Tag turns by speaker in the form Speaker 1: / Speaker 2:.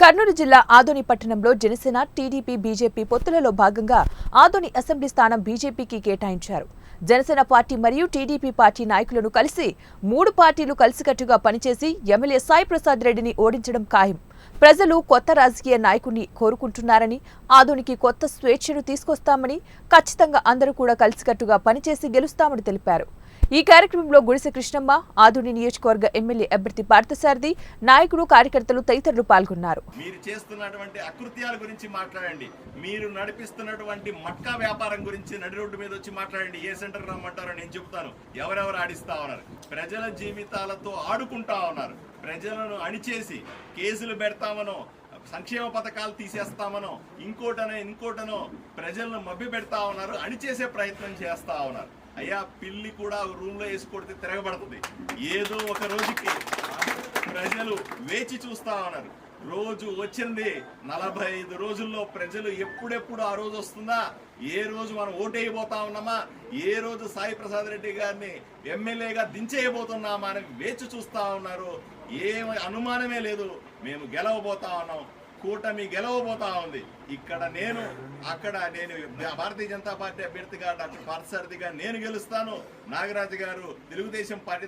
Speaker 1: కర్నూలు జిల్లా ఆదోని పట్టణంలో Janasena TDP BJP పొత్తులలో భాగంగా ఆదోని అసెంబ్లీ స్థానం బీజేపీకి కేటాయించారు. జనసేన పార్టీ మరియు టీడీపీ పార్టీ నాయకులను కలిసి మూడు పార్టీలు కలిసికట్టుగా పనిచేసి ఎమ్మెల్యే సాయి ప్రసాద్ రెడ్డిని ఓడించడం ఖాయం. ప్రజలు కొత్త రాజకీయ నాయకుడిని కోరుకుంటున్నారని ఆదోనికి కొత్త స్వేచ్ఛను తీసుకొస్తామని ఖచ్చితంగా అందరూ కూడా కలిసికట్టుగా పనిచేసి గెలుస్తామని తెలిపారు. ఈ కార్యక్రమంలో గుడిసె కృష్ణమ్మ ఆదోని నియోజకవర్గ ఎమ్మెల్యే అభ్యర్థి పార్థసారథి నాయకులు కార్యకర్తలు తదితరులు పాల్గొన్నారు.
Speaker 2: మీరు చేస్తున్నటువంటి అకృత్యాల గురించి మాట్లాడండి. మీరు నడిపిస్తున్నటువంటి మట్కా వ్యాపారం గురించి నడి రోడ్డు మీద వచ్చి మాట్లాడండి. ఏ సెంటర్ రమ్మంటారో నేను చెప్తాను. ఎవరెవరు ఆడిస్తా ఉన్నారు? ప్రజల జీవితాలతో ఆడుకుంటా ఉన్నారు. ప్రజలను అణిచేసి కేసులు పెడతామనో సంక్షేమ పథకాలు తీసేస్తామనో ఇంకోటనో ఇంకోటనో ప్రజలను మభ్య పెడతా ఉన్నారు అణిచేసే ప్రయత్నం చేస్తా ఉన్నారు. అయ్యా పిల్లి కూడా రూమ్లో వేసి కొడితే తిరగబడుతుంది. ఏదో ఒక రోజుకి వేచి చూస్తా ఉన్నారు. రోజు వచ్చింది నలభై ఐదు రోజుల్లో ప్రజలు ఎప్పుడెప్పుడు ఆ రోజు వస్తుందా? ఏ రోజు మనం ఓటేయబోతా ఉన్నామా? ఏ రోజు సాయి ప్రసాద్ రెడ్డి గారిని ఎమ్మెల్యేగా దించేయబోతున్నామా అని వేచి చూస్తా ఉన్నారు. ఏ అనుమానమే లేదు. మేము గెలవబోతా ఉన్నాం. కూటమి గెలవబోతా ఉంది. ఇక్కడ నేను అక్కడ నేను భారతీయ జనతా పార్టీ అభ్యర్థిగా డాక్టర్ పార్థసారథిగా నేను గెలుస్తాను. నాగరాజు గారు తెలుగుదేశం పార్టీ